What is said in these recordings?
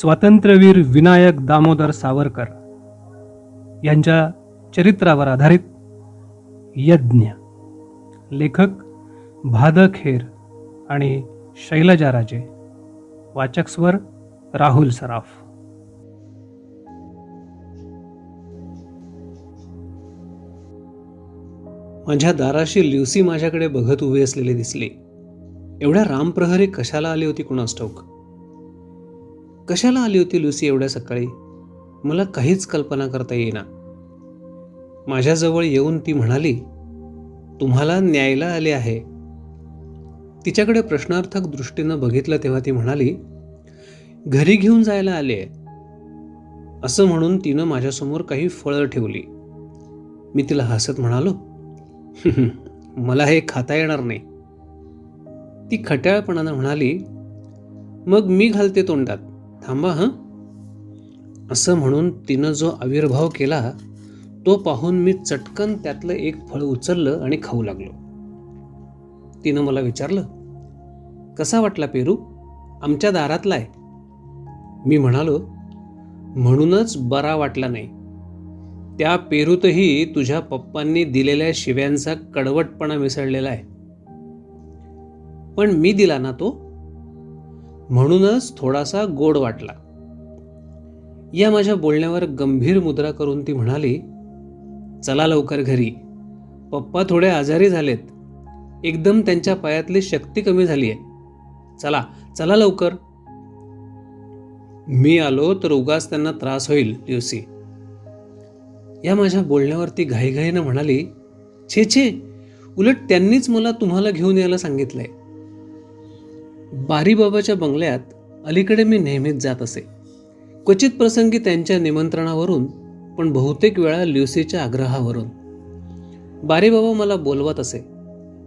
स्वातंत्र्यवीर विनायक दामोदर सावरकर यांच्या चरित्रावर आधारित यज्ञ. लेखक भाद खेर आणि शैलजा राजे. वाचक स्वर राहुल सराफ. माझ्या दाराशी ल्युसी माझ्याकडे बघत उभी असलेली दिसली. एवढ्या रामप्रहरी कशाला आली होती कुणास ठाऊक? कशाला आली होती लुसी एवढ्या सकाळी? मला काहीच कल्पना करता येईना. माझ्याजवळ येऊन ती म्हणाली तुम्हाला न्यायला आले आहे. तिच्याकडे प्रश्नार्थक दृष्टीनं बघितलं तेव्हा ती म्हणाली घरी घेऊन जायला आले असं म्हणून तिनं माझ्यासमोर काही फळं ठेवली. मी तिला हसत म्हणालो मला हे खाता येणार नाही. ती खट्याळपणानं म्हणाली मग मी घालते तोंडात. थांबा हं? असं म्हणून तिनं जो आविर्भाव केला तो पाहून मी चटकन त्यातलं एक फळ उचललं आणि खाऊ लागलो. तिनं मला विचारलं कसा वाटला पेरू? आमच्या दारातला आहे. मी म्हणालो म्हणूनच बरा वाटला नाही. त्या पेरूतही तुझ्या पप्पांनी दिलेल्या शिव्यांचा कडवटपणा मिसळलेला आहे. पण मी दिला ना तो? म्हणूनच थोडासा गोड वाटला. या माझ्या बोलण्यावर गंभीर मुद्रा करून ती म्हणाली चला लवकर घरी. पप्पा थोडे आजारी झालेत. एकदम त्यांच्या पायातली शक्ती कमी झाली आहे चला चला लवकर. मी आलो तर उगाच त्यांना त्रास होईल दिवशी या माझ्या बोलण्यावर ती घाईघाईनं म्हणाली छे छे उलट त्यांनीच मला तुम्हाला घेऊन यायला सांगितलंय. बारीबाबाच्या बंगल्यात अलीकडे मी नेहमीच जात असे. क्वचित प्रसंगी त्यांच्या निमंत्रणावरून पण बहुतेक वेळा ल्युसीच्या आग्रहावरून. बारीबाबा मला बोलवत असे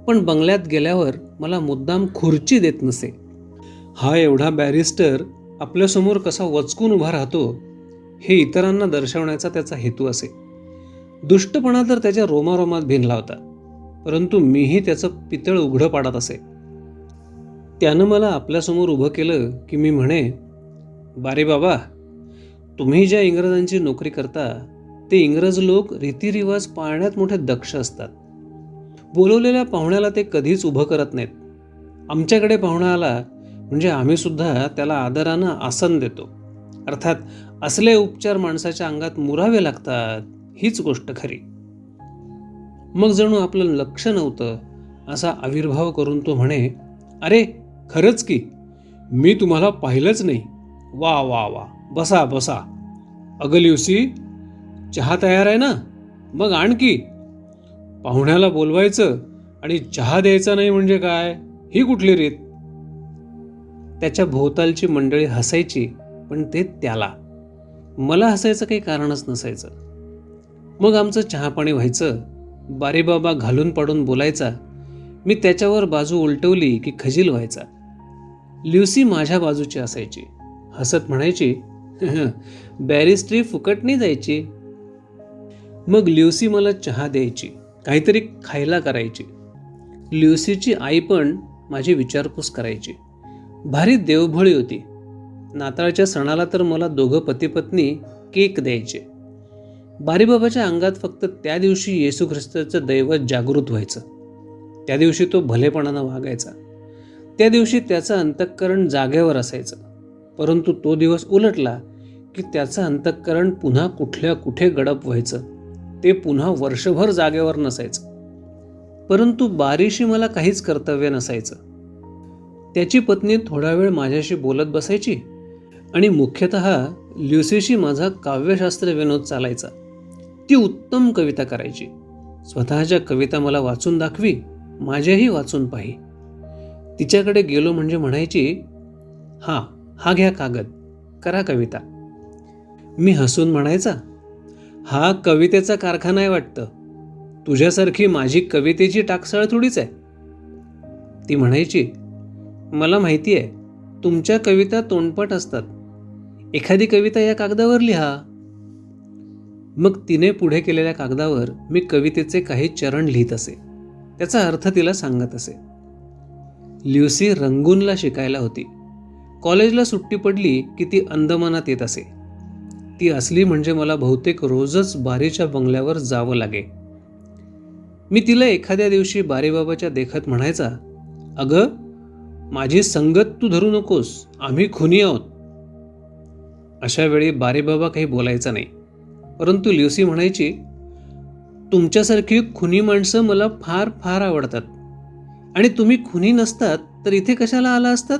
पण बंगल्यात गेल्यावर मला मुद्दाम खुर्ची देत नसे. हा एवढा बॅरिस्टर आपल्यासमोर कसा वचकून उभा राहतो हे इतरांना दर्शवण्याचा त्याचा हेतू असे. दुष्टपणा तर त्याच्या रोमारोमात भिनला होता परंतु मीही त्याचं पितळ उघडं पाडत असे. त्यानं मला आपल्यासमोर उभं केलं की मी म्हणे बारे बाबा तुम्ही ज्या इंग्रजांची नोकरी करता ते इंग्रज लोक रीतिरिवाज पाळण्यात मोठे दक्ष असतात. बोलवलेल्या पाहुण्याला ते कधीच उभं करत नाहीत. आमच्याकडे पाहुणा आला म्हणजे आम्ही सुद्धा त्याला आदरानं आसन देतो. अर्थात असले उपचार माणसाच्या अंगात मुरावे लागतात हीच गोष्ट खरी. मग जणू आपलं लक्ष नव्हतं असा आविर्भाव करून तो म्हणे अरे खरंच की? मी तुम्हाला पाहिलंच नाही. वा वा वा. बसा बसा. अगलिवसी चहा तयार आहे ना? मग आणखी पाहुण्याला बोलवायचं आणि चहा द्यायचा नाही म्हणजे काय? ही कुठली रीत? त्याच्या भोवतालची मंडळी हसायची पण ते त्याला. मला हसायचं काही कारणच नसायचं. मग आमचं चहापाणी व्हायचं. बारेबाबा घालून पाडून बोलायचा. मी त्याच्यावर बाजू उलटवली की खजील व्हायचा. ल्युसी माझ्या बाजूची असायची. हसत म्हणायची बॅरिस्ट्री फुकटनी जायची मग ल्युसी मला चहा द्यायची काहीतरी खायला करायची. ल्युसीची आई पण माझी विचारपूस करायची. भारी देवभळी होती. नाताळच्या सणाला तर मला दोघं पतीपत्नी केक द्यायचे. बारीबाबाच्या अंगात फक्त त्या दिवशी येशू ख्रिस्ताचं दैवत जागृत व्हायचं. त्या दिवशी तो भलेपणानं वागायचा. त्या दिवशी त्याचं अंतःकरण जागेवर असायचं. परंतु तो दिवस उलटला की त्याचं अंतःकरण पुन्हा कुठल्या कुठे गडप व्हायचं. ते पुन्हा वर्षभर जागेवर नसायचं. परंतु बारीशी मला काहीच कर्तव्य नसायचं. त्याची पत्नी थोडा वेळ माझ्याशी बोलत बसायची आणि मुख्यतः ल्युसीशी माझा काव्यशास्त्र विनोद चालायचा. ती उत्तम कविता करायची. स्वतःच्या कविता मला वाचून दाखवी माझ्याही वाचून पाही. तिच्याकडे गेलो म्हणजे म्हणायची हा हा घ्या कागद करा कविता. मी हसून म्हणायचा हा कवितेचा कारखाना आहे वाटतं. तुझ्यासारखी माझी कवितेची टाकसाळ थोडीच आहे. ती म्हणायची मला माहिती आहे तुमच्या कविता तोंडपट असतात. एखादी कविता या कागदावर लिहा. मग तिने पुढे केलेल्या कागदावर मी कवितेचे काही चरण लिहित असे. त्याचा अर्थ तिला सांगत असे. ल्युसी रंगूनला शिकायला होती. कॉलेजला सुट्टी पडली की ती अंदमानात येत असे. ती असली म्हणजे मला बहुतेक रोजच बारीच्या बंगल्यावर जावं लागे. मी तिला एखाद्या दिवशी बारीबाबाच्या देखत म्हणायचा अगं माझी संगत तू धरू नकोस आम्ही खुनी आहोत. अशा वेळी बारीबाबा काही बोलायचा नाही. परंतु ल्युसी म्हणायची तुमच्यासारखी खुनी माणसं मला फार फार आवडतात. आणि तुम्ही खुनी नसतात तर इथे कशाला आला असतात?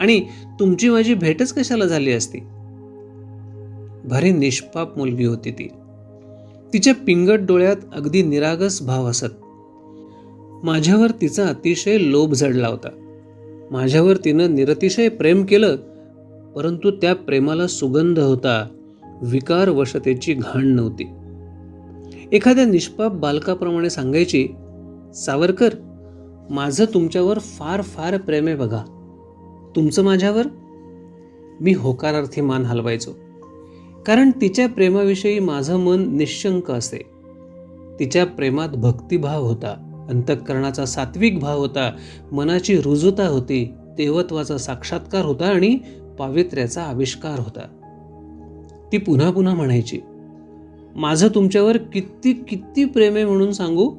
आणि तुमची माझी भेटच कशाला झाली असती? भारी निष्पाप मुलगी होती ती. तिच्या पिंगट डोळ्यात अगदी निरागस भाव असत. माझ्यावर तिचा अतिशय लोभ जडला होता. माझ्यावर तिनं निरतिशय प्रेम केलं परंतु त्या प्रेमाला सुगंध होता विकार वशतेची घाण नव्हती. एखाद्या निष्पाप बालकाप्रमाणे सांगायची सावरकर माझं तुमच्यावर फार फार प्रेम आहे बघा. तुमचं माझ्यावर? मी होकारार्थी मान हलवायचो. कारण तिच्या प्रेमाविषयी माझं मन निशंक असे. तिच्या प्रेमात भक्तिभाव होता अंतःकरणाचा सात्विक भाव होता मनाची रुजुता होती देवत्वाचा साक्षात्कार होता आणि पावित्र्याचा आविष्कार होता. ती पुन्हा पुन्हा म्हणायची माझं तुमच्यावर किती किती प्रेम आहे म्हणून सांगू?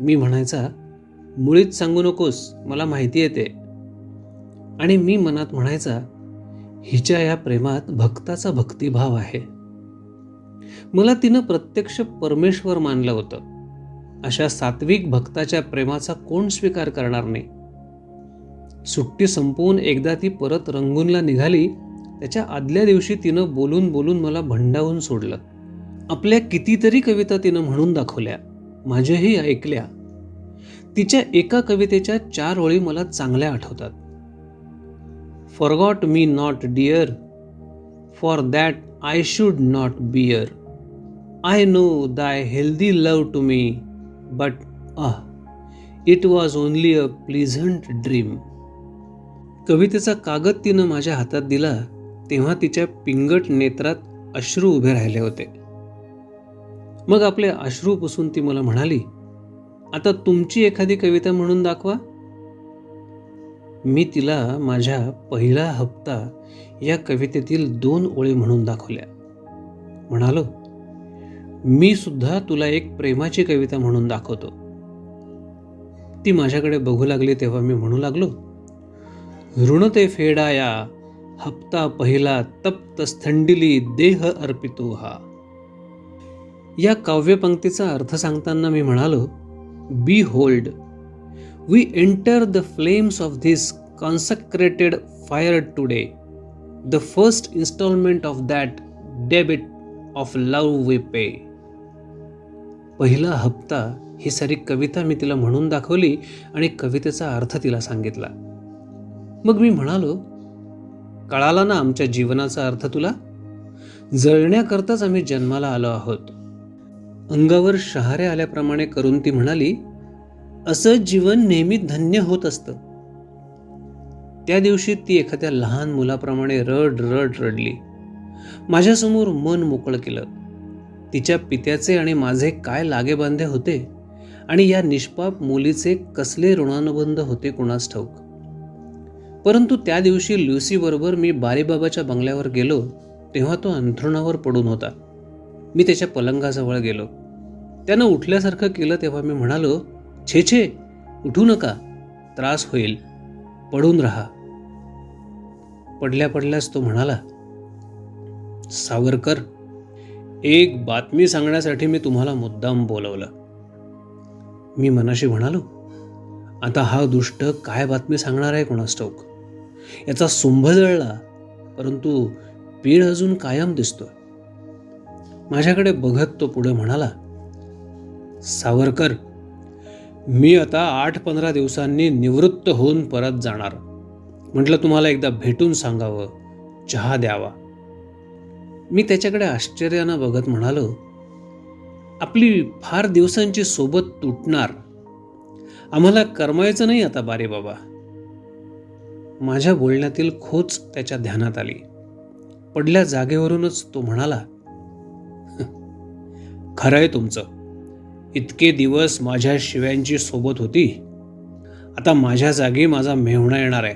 मी म्हणायचा मुळीच सांगू नकोस मला माहिती येते आणि मी मनात म्हणायचा हिच्या या प्रेमात भक्ताचा भक्तिभाव आहे. मला तिनं प्रत्यक्ष परमेश्वर मानलं होतं. अशा सात्विक भक्ताच्या प्रेमाचा कोण स्वीकार करणार नाही? सुट्टी संपवून एकदा ती परत रंगूनला निघाली त्याच्या आदल्या दिवशी तिनं बोलून बोलून मला भंडावून सोडलं. आपल्या कितीतरी कविता तिनं म्हणून दाखवल्या माझ्याही ऐकल्या. तिच्या एका कवितेच्या चार ओळी मला चांगल्या आठवतात. Forgot me not dear for that I should not bear I know thy healthy love to me but uh it was only a pleasant dream कवितेचा कागद तिनं माझ्या हातात दिला तेव्हा तिच्या पिंगट नेत्रात अश्रू उभे राहिले होते. मग आपले अश्रू पुसून ती मला म्हणाली आता तुमची एखादी कविता म्हणून दाखवा. मी तिला माझ्या पहिला हप्ता या कवितेतील दोन ओळी म्हणून दाखवल्या. म्हणालो मी सुद्धा तुला एक प्रेमाची कविता म्हणून दाखवतो. ती माझ्याकडे बघू लागली तेव्हा मी म्हणू लागलो ऋणते फेडाया हप्ता पहिला तप्त स्थंडिली देह अर्पितो हा. या काव्यपंक्तीचा अर्थ सांगताना मी म्हणालो behold we enter the flames of this consecrated fire today the first instalment of that debit of love we pay पहिला हप्ता ही सारी कविता मी तिला म्हणून दाखवली आणि कवितेचा अर्थ तिला सांगितला. मग मी म्हणालो कळाला ना आमच्या जीवनाचा अर्थ तुला? जळण्याकरताच आम्ही जन्माला आलो आहोत. अंगावर शहारे आल्याप्रमाणे करून ती म्हणाली असं जीवन नेहमी धन्य होत असतं. त्या दिवशी ती एखाद्या लहान मुलाप्रमाणे रड रड रडली. माझ्यासमोर मन मोकळं केलं. तिच्या पित्याचे आणि माझे काय लागेबांधे होते आणि या निष्पाप मुलीचे कसले ऋणानुबंध होते कुणास ठाऊक. परंतु त्या दिवशी ल्युसीबरोबर मी बारीबाबाच्या बंगल्यावर गेलो तेव्हा तो अंथरुणावर पडून होता. मी त्याच्या पलंगाजवळ गेलो. त्यानं उठल्यासारखं केलं तेव्हा मी म्हणालो छे छे उठू नका त्रास होईल पडून राहा. पडल्या पडल्यास तो म्हणाला सावरकर एक बातमी सांगण्यासाठी मी तुम्हाला मुद्दाम बोलवलं. मी मनाशी म्हणालो आता हा दुष्ट काय बातमी सांगणार आहे कोणास ठाऊक? याचा सुंभ जळला परंतु पीळ अजून कायम दिसतोय. माझ्याकडे बघत तो पुढे म्हणाला सावरकर मी आता आठ पंधरा दिवसांनी निवृत्त होऊन परत जाणार. म्हटलं तुम्हाला एकदा भेटून सांगावं चहा द्यावा. मी त्याच्याकडे आश्चर्यानं बघत म्हणालो आपली फार दिवसांची सोबत तुटणार. आम्हाला करमायचं नाही आता बारे बाबा माझ्या बोलण्यातील खोच त्याच्या ध्यानात आली. पडल्या जागेवरूनच तो म्हणाला खरंय तुमचं. इतके दिवस माझ्या शिव्यांची सोबत होती. आता माझ्या जागी माझा मेहुणा येणार आहे.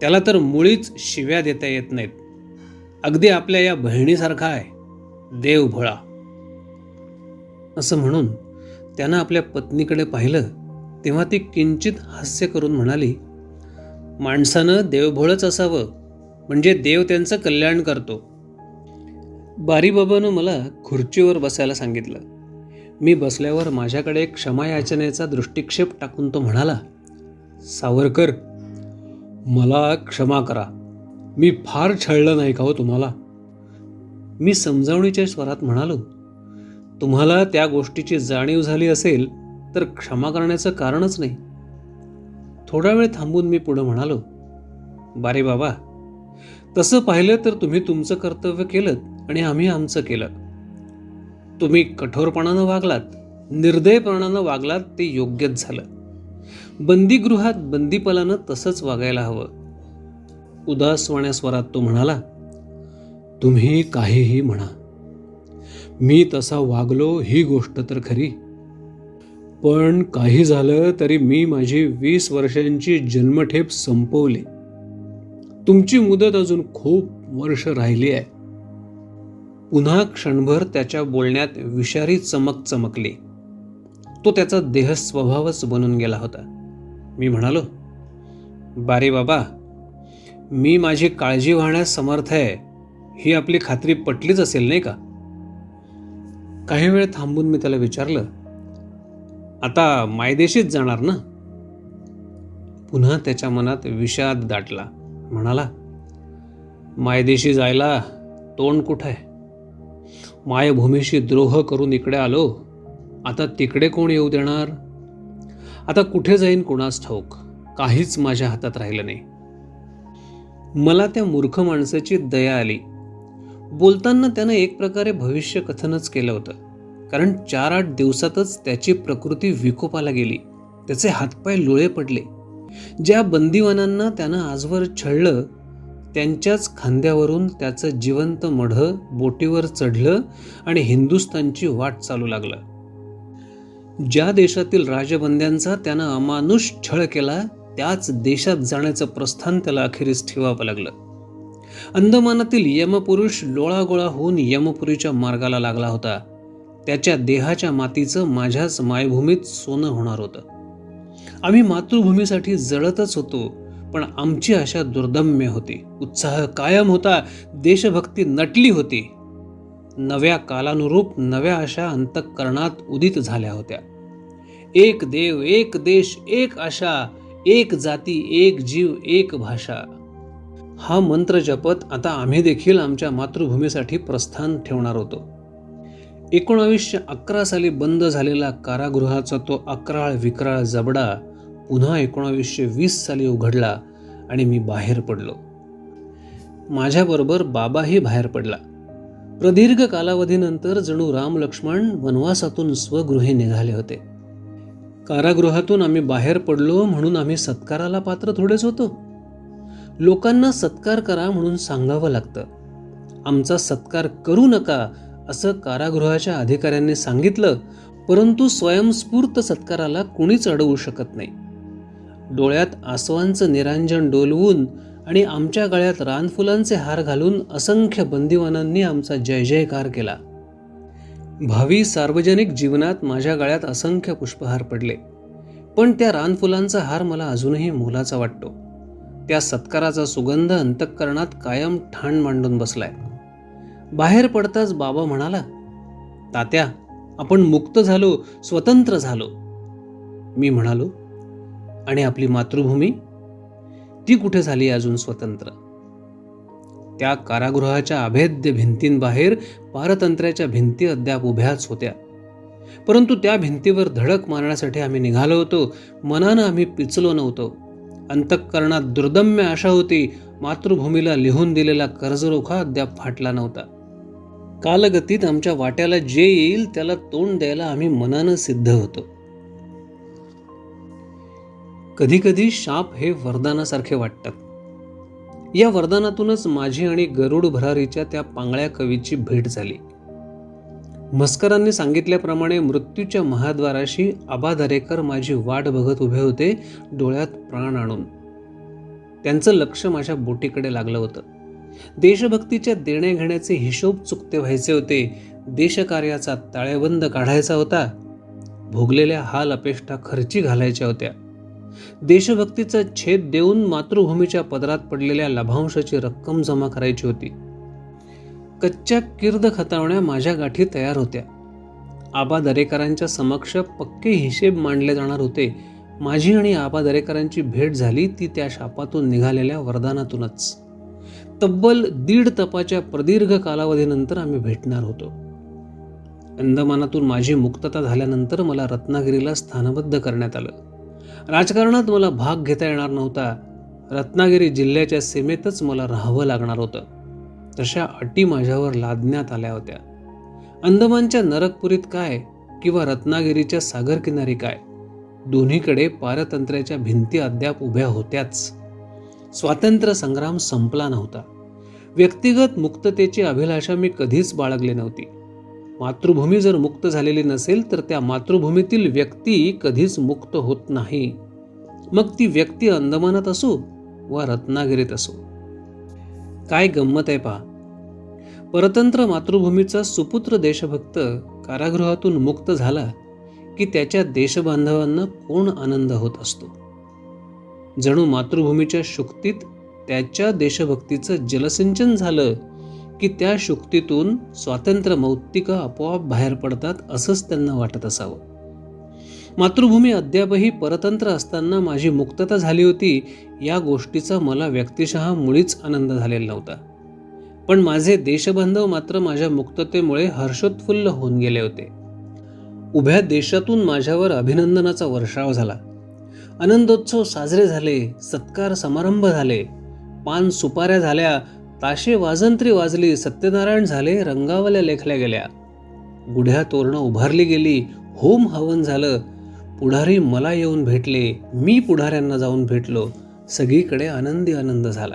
त्याला तर मुळीच शिव्या देता येत नाहीत. अगदी आपल्या या बहिणीसारखा आहे. देव भोळा. असं म्हणून त्यानं आपल्या पत्नीकडे पाहिलं तेव्हा ती किंचित हास्य करून म्हणाली माणसानं देवभोळच असावं. म्हणजे देव त्यांचं कल्याण करतो. बारीबाबानं मला खुर्चीवर बसायला सांगितलं. मी बसल्यावर माझ्याकडे क्षमायाचनेचा दृष्टिक्षेप टाकून तो म्हणाला सावरकर मला क्षमा करा. मी फार छळलं नाही का हो तुम्हाला? मी समजावणीच्या स्वरात म्हणालो तुम्हाला त्या गोष्टीची जाणीव झाली असेल तर क्षमा करण्याचं कारणच नाही. थोडा वेळ थांबून मी पुढं म्हणालो बारे बाबा तसं पाहिलं तर तुम्ही तुमचं कर्तव्य केलं आणि आम्ही आमचं केलं. तुम्ही कठोरपणानं वागलात निर्दयपणानं वागलात ते योग्यच झालं. बंदीगृहात बंदीपलानं तसंच वागायला हवं. उदासवाण्या स्वरात तो म्हणाला तुम्ही काहीही म्हणा. मी तसा वागलो ही गोष्ट तर खरी. पण काही झालं तरी मी माझी वीस वर्षांची जन्मठेप संपवली. तुमची मुदत अजून खूप वर्ष राहिली आहे. पुन्हा क्षणभर त्याच्या बोलण्यात विषारी चमक चमकली. तो त्याचा देह स्वभावच बनून गेला होता. मी म्हणालो बारे बाबा मी माझी काळजी वाहण्यास समर्थ आहे. ही आपली खात्री पटलीच असेल नाही का? काही वेळ थांबून मी त्याला विचारलं आता मायदेशीच जाणार ना? पुन्हा त्याच्या मनात विषाद दाटला. म्हणाला मायदेशी जायला तोंड कुठं आहे? मायभूमीशी द्रोह करून इकडे आलो. आता तिकडे कोण येऊ देणार? आता कुठे जाईन कुणास ठाऊक? काहीच माझ्या हातात राहिलं नाही. मला त्या मूर्ख माणसाची दया आली. बोलताना त्यानं एक प्रकारे भविष्य कथनच केलं होतं. कारण चार आठ दिवसातच त्याची प्रकृती विकोपाला गेली. त्याचे हातपाय लुळे पडले. ज्या बंदिवानांना त्यानं आजवर छळलं त्यांच्याच खांद्यावरून त्याचं जिवंत मढं बोटीवर चढलं आणि हिंदुस्थानची वाट चालू लागलं. ज्या देशातील राजबंद्यांचा त्यानं अमानुष छळ केला त्याच देशात जाण्याचं प्रस्थान त्याला अखेरीस ठेवावं लागलं. अंदमानातील यमपुरुष लोळागोळा होऊन यमपुरीच्या मार्गाला लागला होता. त्याच्या देहाच्या मातीचं माझ्याच मायभूमीत सोनं होणार होतं. आम्ही मातृभूमीसाठी जळतच होतो. पण आमची आशा दुर्दम्य होती. उत्साह कायम होता. देशभक्ती नटली होती. नव्या कालानुरूप नव्या आशा अंतःकरणात उदित झाल्या होत्या. एक देव एक देश एक आशा एक जाती एक जीव एक भाषा. हा मंत्र जपत आता आम्ही देखील आमच्या मातृभूमीसाठी प्रस्थान ठेवणार होतो. एकोणावीसशे अकरा साली बंद झालेला कारागृहाचा तो अकराळ विक्राळ जबडा पुन्हा एकोणावीसशे वीस साली उघडला आणि मी बाहेर पडलो. माझ्याबरोबर बाबाही बाहेर पडला. प्रदीर्घ कालावधीनंतर जणू राम लक्ष्मण वनवासातून स्वगृही निघाले होते. कारागृहातून आम्ही बाहेर पडलो म्हणून आम्ही सत्काराला पात्र थोडेच होतो. लोकांना सत्कार करा म्हणून सांगावं लागतं. आमचा सत्कार करू नका असं कारागृहाच्या अधिकाऱ्यांनी सांगितलं परंतु स्वयंस्फूर्त सत्काराला कुणीच अडवू शकत नाही. डोळ्यात आसवांचं निरांजन डोलवून आणि आमच्या गळ्यात रानफुलांचे हार घालून असंख्य बंदिवानांनी आमचा जय जयकार केला. भावी सार्वजनिक जीवनात माझ्या गळ्यात असंख्य पुष्पहार पडले. पण त्या रानफुलांचा हार मला अजूनही मोलाचा वाटतो. त्या सत्काराचा सुगंध अंतःकरणात कायम ठाण मांडून बसलाय. बाहेर पडताच बाबा म्हणाला तात्या आपण मुक्त झालो स्वतंत्र झालो. मी म्हणालो आणि आपली मातृभूमी ती कुठे झाली अजून स्वतंत्र? त्या कारागृहाच्या अभेद्य भिंतींबाहेर पारतंत्र्याच्या भिंती अद्याप उभ्याच होत्या. परंतु त्या भिंतीवर धडक मारण्यासाठी आम्ही निघालो होतो. मनानं आम्ही पिचलो नव्हतो. अंतःकरणात दुर्दम्य आशा होती. मातृभूमीला लिहून दिलेला कर्जरोखा अद्याप फाटला नव्हता. कालगतीत आमच्या वाट्याला जे येईल त्याला तोंड द्यायला आम्ही मनानं सिद्ध होतो. कधीकधी शाप हे वरदानासारखे वाटतात. या वरदानातूनच माझी आणि गरुड भरारीच्या त्या पांगळ्या कवीची भेट झाली. मस्करांनी सांगितल्याप्रमाणे मृत्यूच्या महाद्वाराशी आबा दरेकर माझी वाट बघत उभे होते डोळ्यात प्राण आणून. त्यांचं लक्ष माझ्या बोटीकडे लागलं होतं. देशभक्तीच्या देण्याघेण्याचे हिशोब चुकते व्हायचे होते. देशकार्याचा ताळेबंद काढायचा होता. भोगलेल्या हाल अपेष्टा खर्ची घालायच्या होत्या. देशभक्तीचा छेद देऊन मातृभूमीच्या पदरात पडलेल्या लाभांशाची रक्कम जमा करायची होती. कच्च्या किर्द खतावण्या माझ्या गाठी तयार होत्या. आबा दरेकरांच्या समक्ष पक्के हिशेब मांडले जाणार होते. माझी आणि आबा दरेकरांची भेट झाली ती त्या शापातून निघालेल्या वरदानातूनच. तब्बल दीड तपाच्या प्रदीर्घ कालावधीनंतर आम्ही भेटणार होतो. अंदमानातून माझी मुक्तता झाल्यानंतर मला रत्नागिरीला स्थानबद्ध करण्यात आलं. राजकारणात मला भाग घेता येणार नव्हता. रत्नागिरी जिल्ह्याच्या सीमेतच मला राहावं लागणार होतं. तशा अटी माझ्यावर लादण्यात आल्या होत्या. अंदमानच्या नरकपुरीत काय किंवा रत्नागिरीच्या सागरकिनारी काय? दोन्हीकडे पारतंत्र्याच्या भिंती अद्याप उभ्या होत्याच. स्वातंत्र्य संग्राम संपला नव्हता. व्यक्तिगत मुक्ततेची अभिलाषा मी कधीच बाळगली नव्हती. मातृभूमी जर मुक्त झालेली नसेल तर त्या मातृभूमीतील व्यक्ती कधीच मुक्त होत नाही. मग ती व्यक्ती अंदमानात असो वा रत्नागिरीत असो. काय गंमत आहे पहा. परतंत्र मातृभूमीचा सुपुत्र देशभक्त कारागृहातून मुक्त झाला की त्याच्या देशबांधवांना कोण आनंद होत असतो? जणू मातृभूमीच्या शुक्तीत त्याच्या देशभक्तीचं जलसिंचन झालं की त्या शुक्तीतून स्वातंत्र्य मौक्तिक आपोआप बाहेर पडतात असंच त्यांना वाटत असावं. मातृभूमी अद्यापही परतंत्र असताना माझी मुक्तता झाली होती या गोष्टीचा मला व्यक्तिशः मुळीच आनंद झालेला नव्हता. पण माझे देशबांधव मात्र माझ्या मुक्ततेमुळे हर्षोत्फुल्ल होऊन गेले होते. उभ्या देशातून माझ्यावर अभिनंदनाचा वर्षाव झाला. आनंदोत्सव साजरे झाले सत्कार समारंभ झाले पान सुपाऱ्या झाल्या ताशे वाजंत्री वाजली सत्यनारायण झाले रंगावल्या लेखल्या गेल्या. गुढ्या तोरणं उभारली गेली होम हवन झालं. पुढारी मला येऊन भेटले मी पुढाऱ्यांना जाऊन भेटलो. सगळीकडे आनंदी आनंद झाला.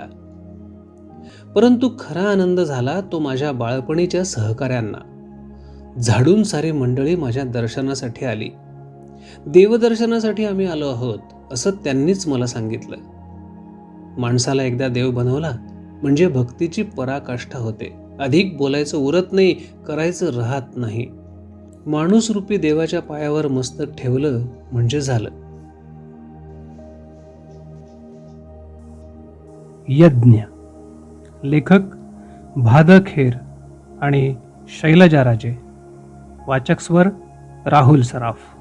परंतु खरा आनंद झाला तो माझ्या बाळपणीच्या सहकाऱ्यांना. झाडून सारी मंडळी माझ्या दर्शनासाठी आली. देवदर्शनासाठी आम्ही आलो आहोत असं त्यांनीच मला सांगितलं. माणसाला एकदा देव बनवला म्हणजे भक्तीची पराकाष्ठा होते. अधिक बोलायचं उरत नाही करायचं राहत नाही. माणूस रूपी देवाच्या पायावर मस्तक ठेवलं म्हणजे झालं. यज्ञ. लेखक भादखेर आणि शैलजा राजे. वाचक स्वर राहुल सराफ.